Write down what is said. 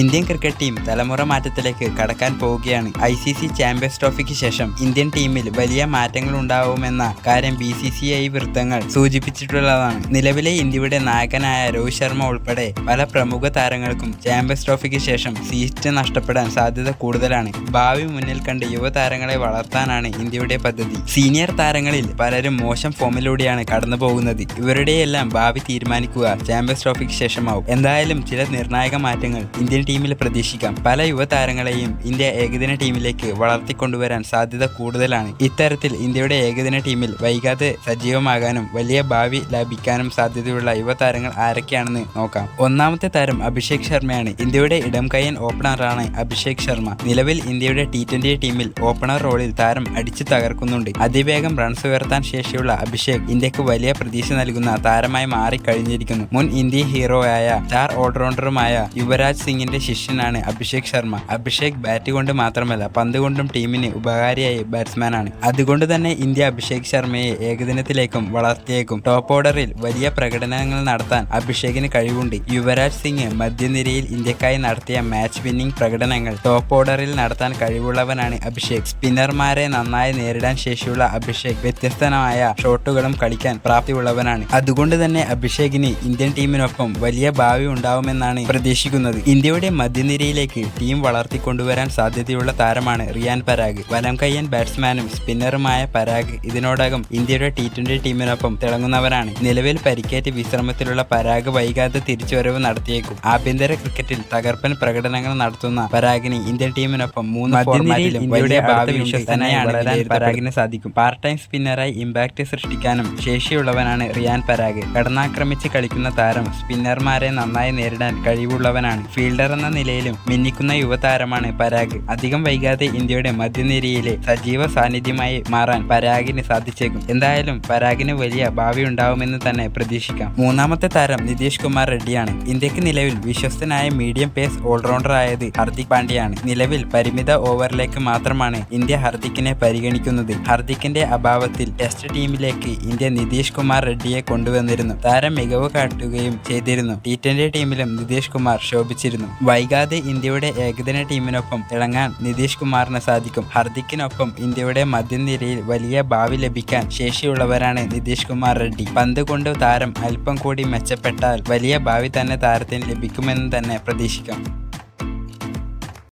Indian cricket team തലമുറ മാറ്റത്തിലേക്ക് കടക്കാൻ പോവുകയാണ്. ഐ സി സി ചാമ്പ്യൻസ് ട്രോഫിക്ക് ശേഷം ഇന്ത്യൻ ടീമിൽ വലിയ മാറ്റങ്ങൾ ഉണ്ടാവുമെന്ന കാര്യം ബി സി സി ഐ വൃത്തങ്ങൾ സൂചിപ്പിച്ചിട്ടുള്ളതാണ്. നിലവിലെ ഇന്ത്യയുടെ നായകനായ രോഹിത് ശർമ്മ ഉൾപ്പെടെ പല പ്രമുഖ താരങ്ങൾക്കും ചാമ്പ്യൻസ് ട്രോഫിക്ക് ശേഷം സീറ്റ് നഷ്ടപ്പെടാൻ സാധ്യത കൂടുതലാണ്. ഭാവി മുന്നിൽ കണ്ട് യുവതാരങ്ങളെ വളർത്താനാണ് ഇന്ത്യയുടെ പദ്ധതി. സീനിയർ താരങ്ങളിൽ പലരും മോശം ഫോമിലൂടെയാണ് കടന്നു പോകുന്നത് ഇവരുടെയെല്ലാം ഭാവി തീരുമാനിക്കുക ചാമ്പ്യൻസ് ട്രോഫിക്ക് ശേഷമാവും. എന്തായാലും ചില നിർണായക മാറ്റങ്ങൾ ഇന്ത്യൻ ടീമിൽ പ്രതീക്ഷിക്കാം. പല യുവതാരങ്ങളെയും ഇന്ത്യ ഏകദിന ടീമിലേക്ക് വളർത്തിക്കൊണ്ടുവരാൻ സാധ്യത കൂടുതലാണ്. ഇത്തരത്തിൽ ഇന്ത്യയുടെ ഏകദിന ടീമിൽ വൈകാതെ സജീവമാകാനും വലിയ ഭാവി ലഭിക്കാനും സാധ്യതയുള്ള യുവതാരങ്ങൾ ആരൊക്കെയാണെന്ന് നോക്കാം. ഒന്നാമത്തെ താരം അഭിഷേക് ശർമ്മയാണ്. ഇന്ത്യയുടെ ഇടം കയ്യൻ ഓപ്പണറാണ് അഭിഷേക് ശർമ്മ. നിലവിൽ ഇന്ത്യയുടെ ടി ട്വന്റി ടീമിൽ ഓപ്പണർ റോളിൽ താരം അടിച്ചു തകർക്കുന്നുണ്ട്. അതിവേഗം റൺസ് ഉയർത്താൻ ശേഷിയുള്ള അഭിഷേക് ഇന്ത്യയ്ക്ക് വലിയ പ്രതീക്ഷ നൽകുന്ന താരമായി മാറിക്കഴിഞ്ഞിരിക്കുന്നു. മുൻ ഇന്ത്യ ഹീറോയായ സ്റ്റാർ ഓൾറൗണ്ടറുമായ യുവരാജ് സിംഗിന്റെ ശിഷ്യനാണ് അഭിഷേക് ശർമ്മ. അഭിഷേക് ബാറ്റ് കൊണ്ട് മാത്രമല്ല പന്ത് കൊണ്ടും ടീമിന് ഉപകാരിയായ ബാറ്റ്സ്മാനാണ് അതുകൊണ്ട് തന്നെ ഇന്ത്യ അഭിഷേക് ശർമ്മയെ ഏകദിനത്തിലേക്കും വളർത്തിയേക്കും. ടോപ്പ് ഓർഡറിൽ വലിയ പ്രകടനങ്ങൾ നടത്താൻ അഭിഷേകിന് കഴിവുണ്ട്. യുവരാജ് സിംഗ് മധ്യനിരയിൽ ഇന്ത്യക്കായി നടത്തിയ മാച്ച് വിന്നിംഗ് പ്രകടനങ്ങൾ ടോപ്പ് ഓർഡറിൽ നടത്താൻ കഴിവുള്ളവനാണ് അഭിഷേക്. സ്പിന്നർമാരെ നന്നായി നേരിടാൻ ശേഷിയുള്ള അഭിഷേക് വ്യത്യസ്തമായ ഷോട്ടുകളും കളിക്കാൻ പ്രാപ്തിയുള്ളവനാണ്. അതുകൊണ്ട് തന്നെ അഭിഷേകിന് ഇന്ത്യൻ ടീമിനൊപ്പം വലിയ ഭാവി ഉണ്ടാവുമെന്നാണ് പ്രതീക്ഷിക്കുന്നത്. ഇന്ത്യയുടെ മധ്യനിരയിലേക്ക് ടീം വളർത്തിക്കൊണ്ടുവരാൻ സാധ്യതയുള്ള താരമാണ് റിയാൻ പരാഗ്. വലം കയ്യൻ ബാറ്റ്സ്മാനും സ്പിന്നറുമായ പരാഗ് ഇതിനോടകം ഇന്ത്യയുടെ ടി ട്വന്റി ടീമിനൊപ്പം തിളങ്ങുന്നവരാണ്. നിലവിൽ പരിക്കേറ്റ് വിശ്രമത്തിലുള്ള പരാഗ് വൈകാതെ തിരിച്ചുവരവ് നടത്തിയേക്കും. ആഭ്യന്തര ക്രിക്കറ്റിൽ തകർപ്പൻ പ്രകടനങ്ങൾ നടത്തുന്ന പരാഗിന് ഇന്ത്യൻ ടീമിനൊപ്പം മൂന്ന് ഫോർമാറ്റിലും ഇന്ത്യയുടെ ഭാവി പരാഗിന് സാധിക്കും. പാർട്ട് ടൈം സ്പിന്നറായി ഇമ്പാക്ട് സൃഷ്ടിക്കാനും ശേഷിയുള്ളവനാണ് റിയാൻ പരാഗ്. കടന്നാക്രമിച്ച് കളിക്കുന്ന താരം സ്പിന്നർമാരെ നന്നായി നേരിടാൻ കഴിവുള്ളവനാണ്. ഫീൽഡർ എന്ന നിലയിലും മിന്നിക്കുന്ന യുവതാരമാണ് പരാഗ്. അധികം വൈകാതെ ഇന്ത്യയുടെ മധ്യനിരയിലെ സജീവ സാന്നിധ്യമായി മാറാൻ പരാഗിന് സാധിച്ചേക്കും. എന്തായാലും പരാഗിന് വലിയ ഭാവി ഉണ്ടാവുമെന്ന് തന്നെ പ്രതീക്ഷിക്കാം. മൂന്നാമത്തെ താരം നിതീഷ് കുമാർ റെഡ്ഡിയാണ്. ഇന്ത്യയ്ക്ക് നിലവിൽ വിശ്വസ്തനായ മീഡിയം പേസ് ഓൾറൗണ്ടർ ആയത് ഹർദിക് പാണ്ഡ്യയാണ്. നിലവിൽ പരിമിത ഓവറിലേക്ക് മാത്രമാണ് ഇന്ത്യ ഹർദിക്കിനെ പരിഗണിക്കുന്നത്. ഹർദിക്കിന്റെ അഭാവത്തിൽ ടെസ്റ്റ് ടീമിലേക്ക് ഇന്ത്യ നിതീഷ് കുമാർ റെഡ്ഡിയെ കൊണ്ടുവന്നിരുന്നു. താരം മികവ് കാട്ടുകയും ചെയ്തിരുന്നു. ടി ട്വന്റി ടീമിലും നിതീഷ് കുമാർ ശോഭിച്ചിരുന്നു. വൈകാതെ ഇന്ത്യയുടെ ഏകദിന ടീമിനൊപ്പം ഇളങ്ങാൻ നിതീഷ് കുമാറിന് സാധിക്കും. ഹർദിക്കിനൊപ്പം ഇന്ത്യയുടെ മധ്യനിരയിൽ വലിയ ഭാവി ലഭിക്കാൻ ശേഷിയുള്ളവരാണ് നിതീഷ് കുമാർ റെഡ്ഡി. പന്ത് കൊണ്ട് താരം അല്പം കൂടി മെച്ചപ്പെട്ടാൽ വലിയ ഭാവി തന്നെ താരത്തിന് ലഭിക്കുമെന്ന് തന്നെ പ്രതീക്ഷിക്കാം.